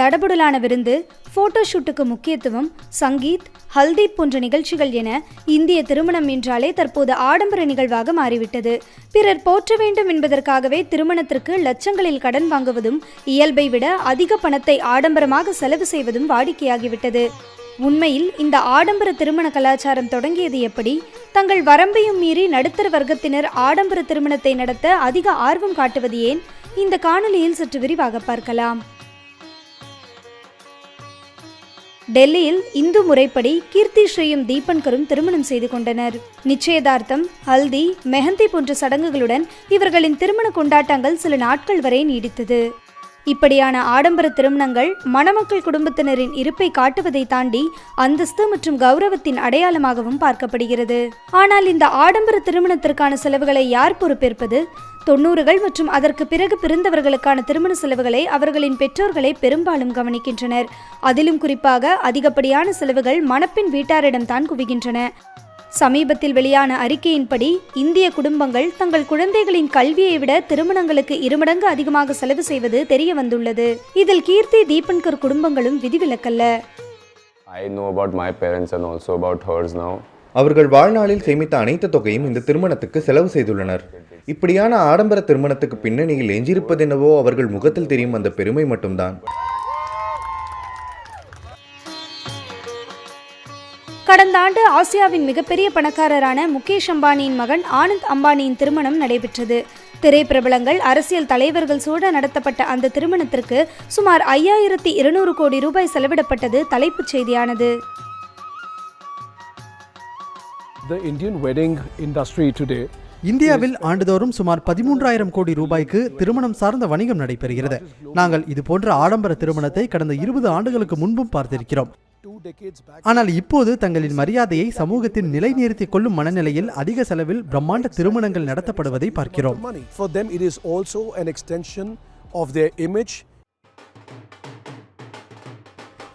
தடபுடலான விருந்து ஃபோட்டோ ஷூட்டுக்கு முக்கியத்துவம் சங்கீத் ஹல்தி போன்ற நிகழ்ச்சிகள் என இந்திய திருமணம் என்றாலே தற்போது ஆடம்பர நிகழ்வாக மாறிவிட்டது. பிறர் போற்ற வேண்டும் என்பதற்காகவே திருமணத்திற்கு லட்சங்களில் கடன் வாங்குவதும் இயல்பை விட அதிக பணத்தை ஆடம்பரமாக செலவு செய்வதும் வாடிக்கையாகிவிட்டது. உண்மையில் இந்த ஆடம்பர திருமண கலாச்சாரம் தொடங்கியது எப்படி? தங்கள் வரம்பையும் மீறி நடுத்தர வர்க்கத்தினர் ஆடம்பர திருமணத்தை நடத்த அதிக ஆர்வம் காட்டுவது ஏன்? இந்த காணொலியில் சற்று விரிவாக பார்க்கலாம். டெல்லியில் இந்து முறைப்படி கீர்த்தி ஸ்ரீயும் தீபன்கரும் திருமணம் செய்து கொண்டனர். நிச்சயதார்த்தம் ஹல்தி மெஹந்தி போன்ற சடங்குகளுடன் இவர்களின் திருமண கொண்டாட்டங்கள் சில நாட்கள் வரை நீடித்தது. இப்படியான ஆடம்பர திருமணங்கள் மணமக்கள் குடும்பத்தினரின் இருப்பை காட்டுவதை தாண்டி அந்தஸ்து மற்றும் கௌரவத்தின் அடையாளமாகவும் பார்க்கப்படுகிறது. ஆனால் இந்த ஆடம்பர திருமணத்திற்கான செலவுகளை யார் பொறுப்பேற்பது? தொண்ணூறுகள் மற்றும் அதற்கு பிறகு பிறந்தவர்களுக்கான திருமண செலவுகளை அவர்களின் பெற்றோர்களை பெரும்பாலும் கவனிக்கின்றனர். அதிலும் குறிப்பாக அதிகப்படியான செலவுகள் மணப்பெண் வீட்டாரிடம்தான் குவிகின்றன. சமீபத்தில் வெளியான அறிக்கையின்படி இந்திய குடும்பங்கள் தங்கள் குழந்தைகளின் கல்வியை விட திருமணங்களுக்கு இருமடங்கு அதிகமாக செலவு செய்வது தெரிய வந்துள்ளது இதில் கீர்த்தி தீபன்கர் குடும்பங்களும் விதிவிலக்கல்ல. I know about my parents and also about hers now. அவர்கள் வாழ்நாளில் சேமித்த அனைத்து தொகையும் இந்த திருமணத்துக்கு செலவு செய்துள்ளனர். இப்படியான ஆடம்பர திருமணத்துக்கு பின்னணியில் எஞ்சியிருப்பதென்னவோ அவர்கள் முகத்தில் தெரியும் அந்த பெருமை மட்டும்தான். கடந்த ஆண்டு ஆசியாவின் மிகப்பெரிய பணக்காரரான முகேஷ் அம்பானியின் மகன் ஆனந்த் அம்பானியின் திருமணம் நடைபெற்றது. திரைப்பிரபலங்கள் அரசியல் தலைவர்கள் சூழ நடத்தப்பட்ட அந்த திருமணத்திற்கு சுமார் ஐயாயிரத்தி இருநூறு கோடி ரூபாய் செலவிடப்பட்டது தலைப்புச் செய்தியானது. The Indian wedding industry today இந்தியாவில் ஆண்டுதோறும் சுமார் பதிமூன்றாயிரம் கோடி ரூபாய்க்கு திருமணம் சார்ந்த வணிகம் நடைபெறுகிறது. நாங்கள் இது போன்ற ஆடம்பர திருமணத்தை கடந்த இருபது ஆண்டுகளுக்கு முன்பும் பார்த்திருக்கிறோம். ஆனால் இப்போது தங்களின் மரியாதையை சமூகத்தில் நிலைநிறுத்திக் கொள்ளும் மனநிலையில் அதிக செலவில் பிரம்மாண்ட திருமணங்கள் நடத்தப்படுவதை பார்க்கிறோம்.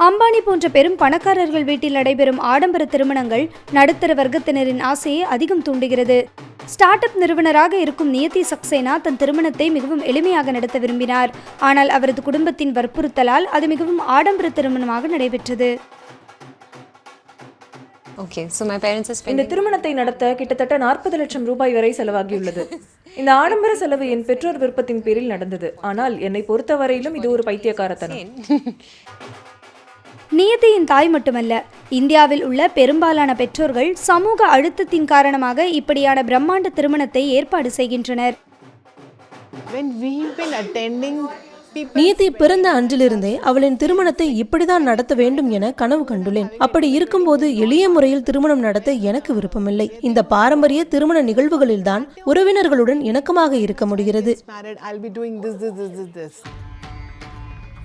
அம்பானி போன்ற பெரும் பணக்காரர்கள் வீட்டில் நடைபெறும் ஆடம்பர திருமணங்கள் நடுத்தர வர்க்கத்தினரின் ஆசையை அதிகம் தூண்டுகிறது. ஸ்டார்ட் அப் நிறுவனராக இருக்கும் நியதி சக்சேனா தன் திருமணத்தை மிகவும் எளிமையாக நடத்த விரும்பினார். ஆனால் அவரது குடும்பத்தின் வற்புறுத்தலால் அது மிகவும் ஆடம்பர திருமணமாக நடைபெற்றது. Okay, so my parents are இந்த. திருமணத்தை நடத்த கிட்டத்தட்ட நாற்பது லட்சம் ரூபாய் வரை செலவாகியுள்ளது. இந்த ஆடம்பர செலவு என் பெற்றோர் விருப்பத்தின் பேரில் நடந்தது. ஆனால் என்னை பொறுத்தவரையிலும் இது ஒரு பைத்தியக்காரத்தனம். நியதியின் தாய் மட்டுமல்ல இந்தியாவில் உள்ள பெரும்பாலான பெற்றோர்கள் சமூக அழுத்தத்தின் காரணமாக இப்படியான பிரம்மாண்ட திருமணத்தை ஏற்பாடு செய்கின்றனர். நியதி பிறந்த அன்றிலிருந்தே அவளின் திருமணத்தை இப்படிதான் நடத்த வேண்டும் என கனவு கண்டுள்ளேன். அப்படி இருக்கும்போது எளிய முறையில் திருமணம் நடத்த எனக்கு விருப்பமில்லை. இந்த பாரம்பரிய திருமண நிகழ்வுகளில்தான் உறவினர்களுடன் இணக்கமாக இருக்க முடிகிறது.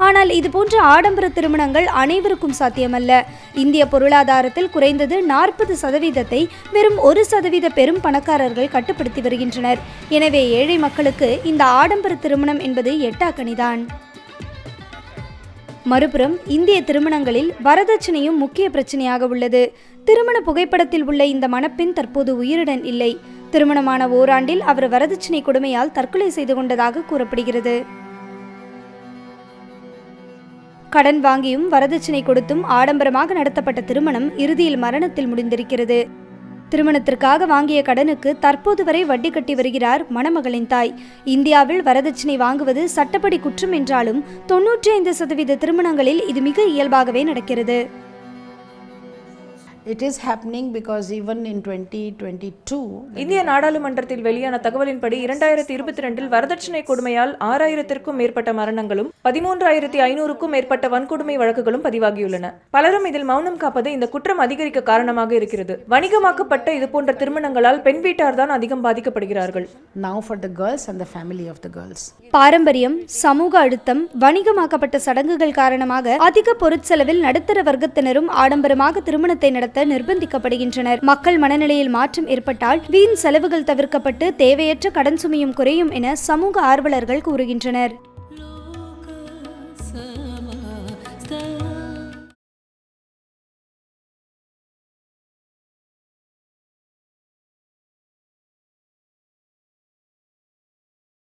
ஆனால் இதுபோன்ற ஆடம்பர திருமணங்கள் அனைவருக்கும் சாத்தியமல்ல. இந்திய பொருளாதாரத்தில் குறைந்தது நாற்பது சதவீதத்தை வெறும் ஒரு சதவீத பெரும் பணக்காரர்கள் கட்டுப்படுத்தி வருகின்றனர். எனவே ஏழை மக்களுக்கு இந்த ஆடம்பர திருமணம் என்பது எட்டாக்கணிதான் மறுபுறம் இந்திய திருமணங்களில் வரதட்சணையும் முக்கிய பிரச்சனையாக உள்ளது. திருமண புகைப்படத்தில் உள்ள இந்த மணப்பெண் தற்போது உயிருடன் இல்லை. திருமணமான ஓராண்டில் அவர் வரதட்சணை கொடுமையால் தற்கொலை செய்து கொண்டதாக கூறப்படுகிறது. கடன் வாங்கியும் வரதட்சணை கொடுத்தும் ஆடம்பரமாக நடத்தப்பட்ட திருமணம் இறுதியில் மரணத்தில் முடிந்திருக்கிறது. திருமணத்திற்காக வாங்கிய கடனுக்கு தற்போது வரை வட்டி கட்டி வருகிறார் மணமகளின் தாய். இந்தியாவில் வரதட்சணை வாங்குவது சட்டப்படி குற்றம் என்றாலும் தொன்னூற்றி ஐந்து சதவீத திருமணங்களில் இது மிக இயல்பாகவே நடக்கிறது. It is happening because even in 2022, இந்திய நாடாளுமன்றத்தில் வெளியான தகவலின்படி இரண்டாயிரத்தி இருபத்தி ரெண்டில் வரதட்சணை கொடுமையால் ஆறாயிரத்திற்கும் மேற்பட்ட மரணங்களும் பதிமூன்றாயிரத்தி ஐநூறுக்கும் மேற்பட்ட வன்கொடுமை வழக்குகளும் பதிவாகியுள்ளன. பலரும் இதில் மௌனம் காப்பது இந்த குற்றம் அதிகரிக்க காரணமாக இருக்கிறது. வணிகமாக்கப்பட்ட இது போன்ற திருமணங்களால் பெண் வீட்டார் தான் அதிகம் பாதிக்கப்படுகிறார்கள். Now for the girls and the family of the girls. பாரம்பரியம் சமூக அழுத்தம் வணிகமாக்கப்பட்ட சடங்குகள் காரணமாக அதிக பொருட்செலவில் நடுத்தர வர்க்கத்தினரும் ஆடம்பரமாக திருமணத்தை நடத்த நிர்பந்திக்கப்படுகின்றனர். மக்கள் மனநிலையில் மாற்றம் ஏற்பட்டால் வீண் செலவுகள் தவிர்க்கப்பட்டு தேவையற்ற கடன் சுமையும் குறையும் என சமூக ஆர்வலர்கள் கூறுகின்றனர்.